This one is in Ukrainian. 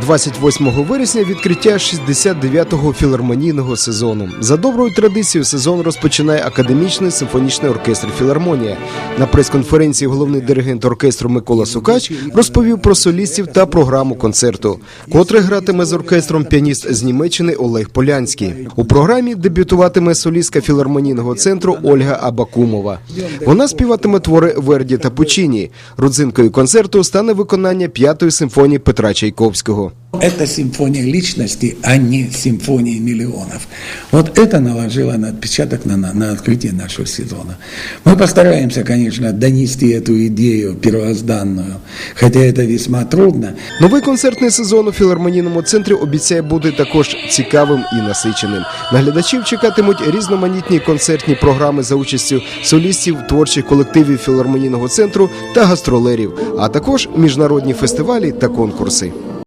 28 вересня відкриття 69-го філармонійного сезону. За доброю традицією сезон розпочинає академічний симфонічний оркестр Філармонія. На прес-конференції головний диригент оркестру Микола Сукач розповів про солістів та програму концерту, котре гратиме з оркестром піаніст з Німеччини Олег Полянський. У програмі дебютуватиме солістка філармонійного центру Ольга Абакумова. Вона співатиме твори Верді та Пучині. Родзинкою концерту стане виконання п'ятої симфонії Петра Чайковського. Это симфония личности, а не симфония миллионов. Вот это наложило на отпечаток на, на, на открытие нашего сезона. Мы постараемся, конечно, донести эту идею первозданную, хотя это весьма трудно. Новий концертний сезон у філармонійному центрі обіцяє бути також цікавим і насиченим. Наглядачів чекатимуть різноманітні концертні програми за участю солістів творчих колективів філармонійного центру та гастролерів, а також міжнародні фестивалі та конкурси.